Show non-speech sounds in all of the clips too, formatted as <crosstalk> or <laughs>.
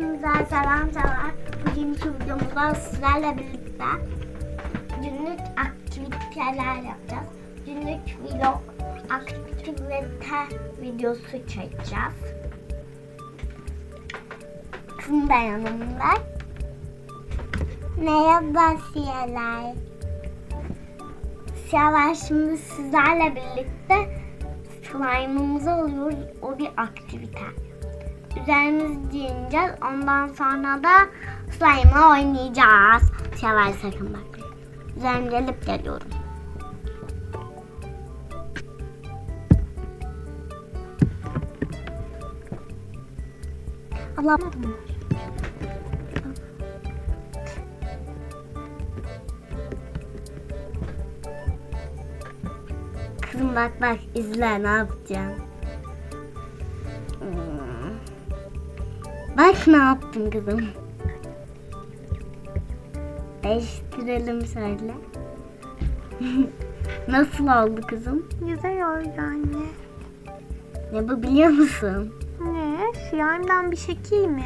Hepinize selam selam. Bugünkü videomuzda sizlerle birlikte günlük aktiviteler yapacağız. Günlük vlog aktivite videosu çekeceğiz. Kızım da yanımda. Merhaba siyalar. Siyalar şimdi sizlerle birlikte slime'ımızı alıyoruz. O bir aktivite. Üzerimizi giyineceğiz. Ondan sonra da slime'la oynayacağız. Sever sakın bak. Üzerime gelip geliyorum. Alamadım? Kızım bak bak izle ne yapacağım. Bak ne yaptım kızım. Değiştirelim söyle. <laughs> Nasıl oldu kızım? Güzel oldu anne. Ne bu biliyor musun? Ne? Slime'dan bir şekil mi?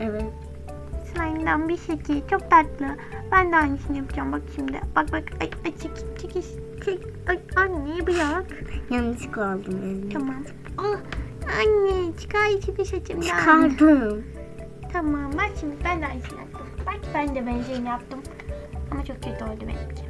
Evet. Slime'dan bir şekil. Çok tatlı. Ben de aynısını yapacağım. Bak şimdi. Bak bak. Ay, ay çek, çek, çek. Ay, anne bırak. Yanlışlıkla aldım elini. Tamam. Ah, anne çıkar çıkış açımdan. Çıkardım. Tamam. Bak şimdi ben de aynısını yaptım. Bak ben de benzerini yaptım. Ama çok kötü oldu benimki.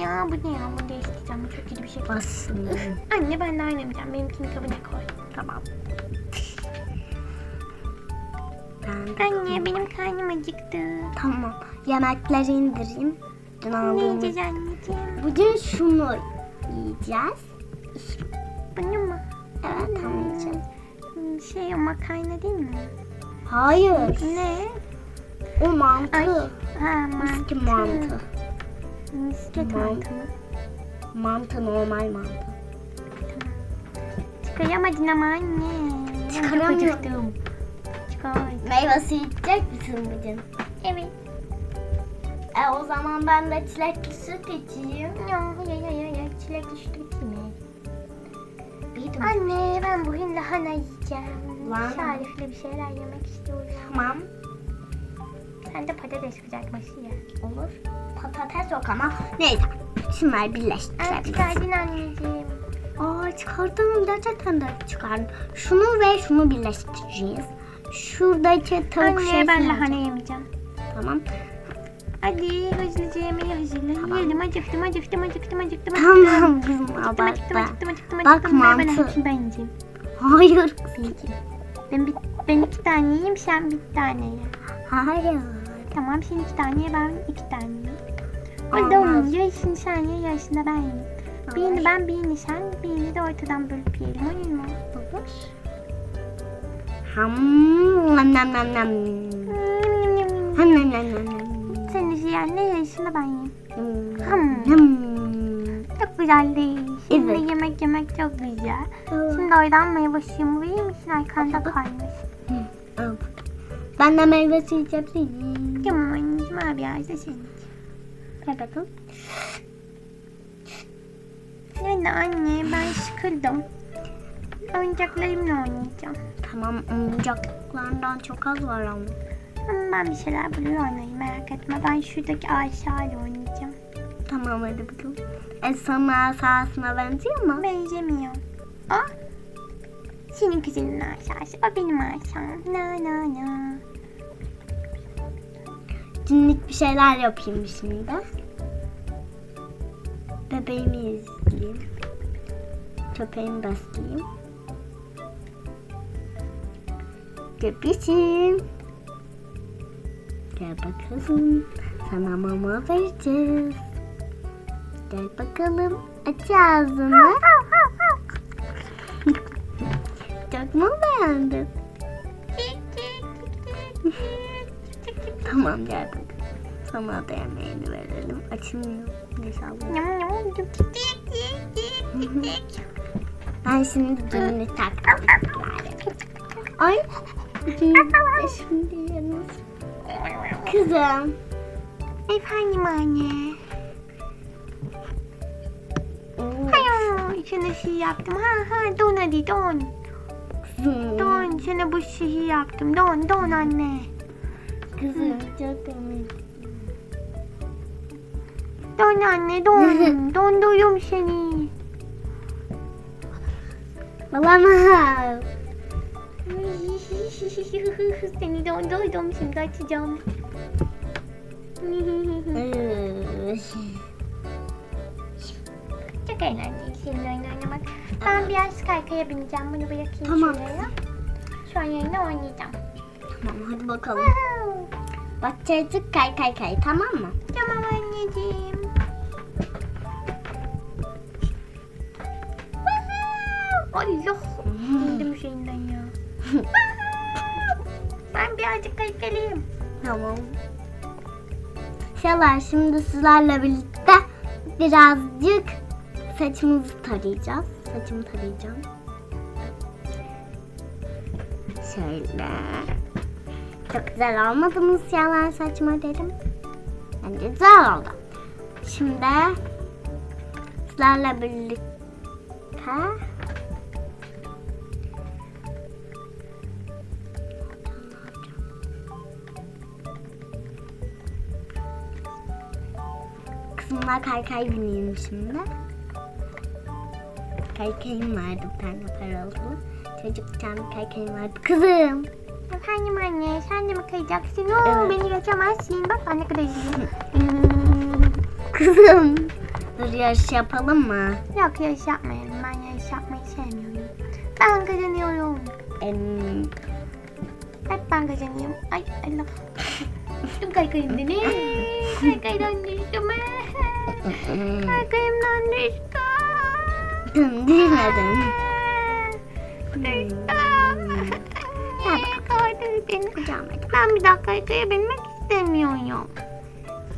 Ya bu ne ya? Bunu değiştireceğim. Çok kötü bir şey. Basın. Anne ben de aynı yapacağım. Benimkini kabine koy. tamam. Anne benim karnım acıktı. Tamam. Yemekleri indireyim. Dün Ne aldığımız. yiyeceğiz anneciğim? Bugün şunu yiyeceğiz. Bunu mu? Evet yiyeceğiz. Hmm, Şey o makarna değil mi? Hayır. Ne? O mantı. Ay. Ha mantı. Eski mantı. Misket Mantı. mantı mı? Mantı normal mantı. Çıkaramadın ama anne. Çıkaramıyorum. Çok acıktım. Çıkar. Meyvesi yiyecek misin bugün? Evet. E o zaman ben de çilekli süt içeyim. Ya ya ya ya ya çilek düştü Bir Anne ben bugün lahana yiyeceğim. Lahana. Şarifli bir şeyler yemek istiyorum. Tamam. Sen de patates kızartması ye. Olur. Patates yok ama neyse. Şunları Ay birleştirebiliriz. çıkardın anneciğim. Aa çıkardım gerçekten de çıkardım. Şunu ve şunu birleştireceğiz. Şuradaki tavuk Anne ben lahana yemeyeceğim. Tamam. Hadi yemeği hazırla. Tamam. Yiyelim acıktım acıktım acıktım acıktım. Tamam kızım abartma. acıktım acıktım acıktım Bak acıktım. Ver mantı. hepsini ben yiyeceğim. Hayır. Yiyeceğim. Ben, bir, ben iki tane yiyeyim sen bir tane ye. Hayır. Tamam sen iki tane ye ben iki tane yiyeyim. Orada Olmaz. olunca yarısını sen ye yarısını ben yiyeyim. Birini ben birini sen birini de ortadan bölüp yiyelim olur mu? Olur. Ham nam nam nam. Hmm. Ham nam nam nam yiyenle yarısını ben yiyeyim. Hmm. Ham. Nam. Çok güzel değil. Şimdi Evet. yemek yemek çok güzel. Şimdi oradan meyve suyumu verir misin? Arkanda kalmış. Al. Ben de meyve suyu içebilirim. Tamam anneciğim abi yerde senin. Gel bakalım. Yani anne ben sıkıldım. Oyuncaklarımla oynayacağım. Tamam oyuncaklarından çok az var ama. Ama ben bir şeyler bulur oynayayım merak etme. Ben şuradaki Ayşe'yle oynayacağım. Tamam hadi bakalım. Elsa'nın asasına benziyor mu? Benzemiyor. O senin kızının Ayşe'si. O benim Ayşe'm. Na na na. Günlük bir şeyler yapayım şimdi. Bebeğimi izleyeyim. Köpeğimi besleyeyim. Göbüşüm. Gel bakalım. Sana mama vereceğiz. Gel bakalım. Aç ağzını. <laughs> Çok mu beğendin? <laughs> Tamam gel bakalım. Sana da yemeğini verelim. Tik tik. <laughs> Ben şimdi günlük taktiklerle. Ay. şimdi yalnız. Kızım. Efendim anne. Hayır, şunu şey yaptım. Ha ha don hadi don. kızım. Don sana bu şeyi yaptım. Don don anne. Kızım çok komik. Don anne don. <laughs> Donduruyorum seni. Olamaz. <laughs> seni dondurdum şimdi açacağım. Çok eğlenceli senin oyun oynamak. Ben biraz kaykaya bineceğim. Bunu bırakayım Tamam. şuraya. Şu an yerine oynayacağım. tamam hadi bakalım. Woohoo! Bahçecik kay kay kay tamam mı? Tamam anneciğim. Allah! İndim <laughs> şeyinden ya. <laughs> ben birazcık kaykalıyım. Tamam. Şalar şimdi sizlerle birlikte birazcık saçımızı tarayacağız. Saçımı tarayacağım. Şöyle. Çok güzel olmadı mı siyahlar saç modelim? Bence güzel oldu. Şimdi sizlerle birlikte Kızımla kaykay bineyim şimdi. Kaykayım vardı bir tane paralı. Çocukken bir kaykayım vardı. Kızım. Efendim anne sen de mi kayacaksın? Oo, Evet. Beni geçemezsin. Bak ben ne kadar iyiyim. <laughs> Kızım. Dur yarış yapalım mı? Yok yarış yapmayalım. Ben yarış yapmayı sevmiyorum. Ben kazanıyorum. Em, Hep ben kazanıyorum. Ay Allah. Düştüm kaykayımdan. <laughs> Kaykaydan düştüm. Kaykayımdan düştüm. Döndürmedin. Düştüm. Gel Kaldır beni. Kucağıma. Ben bir daha kaykaya binmek istemiyorum.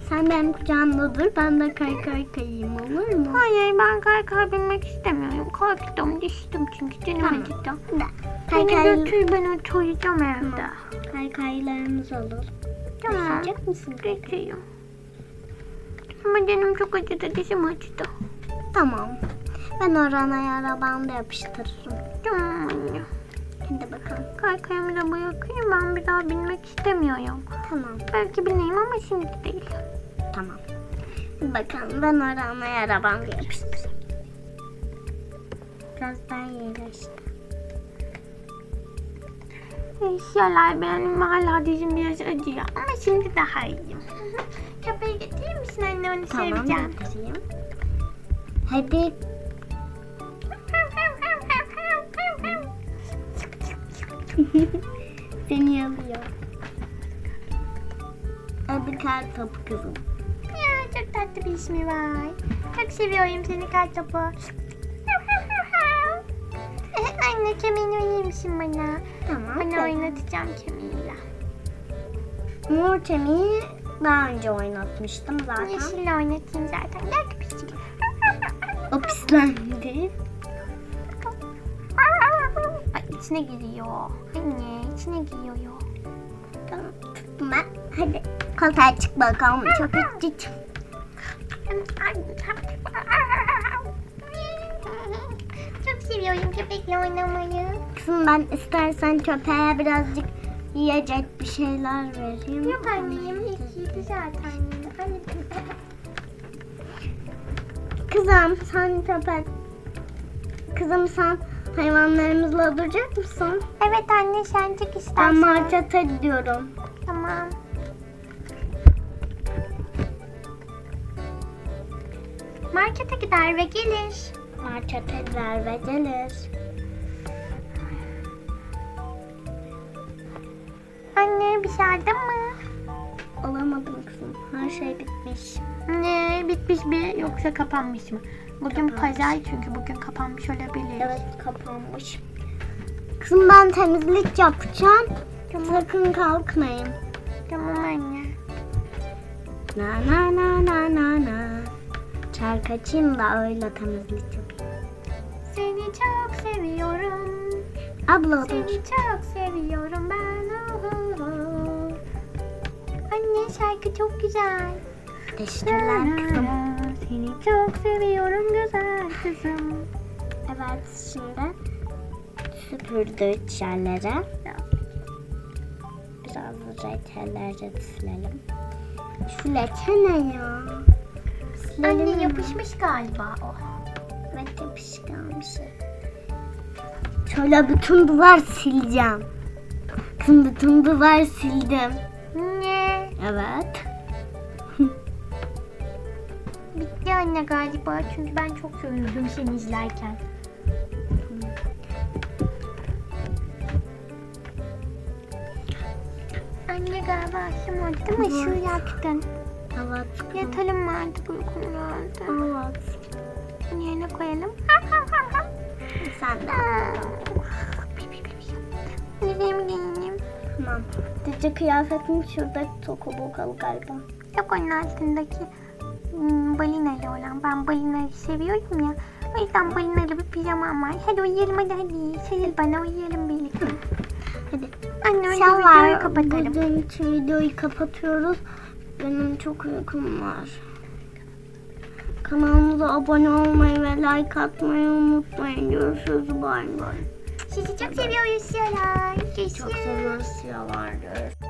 Sen benim kucağımda dur. Ben de kaykay kayayım olur mu? Hayır ben kaykaya binmek istemiyorum. Korktum düştüm çünkü canım Tamam. acıdı. Kaykay, Beni götür ben oturacağım evde. kaykaylarımız olur. Tamam. Taşıyacak mısın? Geçiyorum. Ama canım çok acıdı, dişim acıdı. Tamam. Ben orana arabamda yapıştırırım. Tamam anne. Hadi bakalım. Kaykayımı da bırakayım, ben bir daha binmek istemiyorum. Tamam. Belki bineyim ama şimdi değil. Tamam. Bakalım ben orana arabamda yapıştırayım. Biraz daha iyileşti. Eşyalar benim hala dişim biraz acıyor ama şimdi daha iyiyim. <laughs> Köpeği getirir misin anne onu Tamam seveceğim. getireyim. Hadi seni alıyor. Hadi kar topu kızım. Ya çok tatlı bir ismi var. Çok seviyorum seni kartopu. <laughs> Anne kemiğini verir misin bana? Tamam. Bana oynatacağım kemiğiyle. Mor kemiği daha önce oynatmıştım zaten. Yeşille oynatayım zaten. Gel küpücük. O pislendi. Ay içine giriyor. Anne içine giriyor. Tamam tuttum ben. Hadi koltuğa çık bakalım köpekçik. Çok seviyorum köpekle oynamayı. Kızım ben istersen köpeğe birazcık yiyecek bir şeyler vereyim. Yok annem yedi zaten. Anne Kızım sen köpek. Kızım sen hayvanlarımızla duracak mısın? Evet anne sen çık Ben istersen. markete gidiyorum. Tamam. Markete gider ve gelir. Markete gider ve gelir. Anne bir şey aldın mı? Her şey bitmiş. Ne bitmiş mi yoksa kapanmış mı? Bugün Kapanmış. pazar çünkü bugün kapanmış olabilir. Evet kapanmış. Kızım ben temizlik yapacağım. Sakın kalkmayın. Tamam anne. Na na na na na na. Çark açayım da öyle temizlik yapayım. Seni çok seviyorum. Abla. Seni çok seviyorum ben. Anne şarkı çok güzel. Teşekkürler kızım. Seni çok seviyorum güzel kızım. Evet şimdi süpürdük yerlere. Biraz da reçellerce silelim. Şu leçe ne ya? Silelim Anne mi? yapışmış galiba o. Evet yapışkanmış. Şöyle bütün duvar sileceğim. Kızım bütün duvar sildim. Evet. <laughs> Bitti anne galiba çünkü ben çok yoruldum seni izlerken. Anne galiba akşam oldu değil mi? Işığı yaktın. Evet. Yatalım mı artık uykum geldi. Evet. Yerine koyalım. Sen de. Yüzeyimi giyineyim. Tamam. Dice kıyafetim şurada toku bokalı galiba. Yok onun altındaki hmm, balinalı olan. Ben balinayı seviyorum ya. O yüzden balinalı bir pijamam var. Hadi uyuyalım hadi hadi. Sarıl bana uyuyalım birlikte. Hadi. Anne önce videoyu kapatalım. Bugünkü videoyu kapatıyoruz. Benim çok uykum var. Kanalımıza abone olmayı ve like atmayı unutmayın. Görüşürüz. Bay bay. Sizi çok seviyoruz yalar. Çok seviyoruz. Yalardır.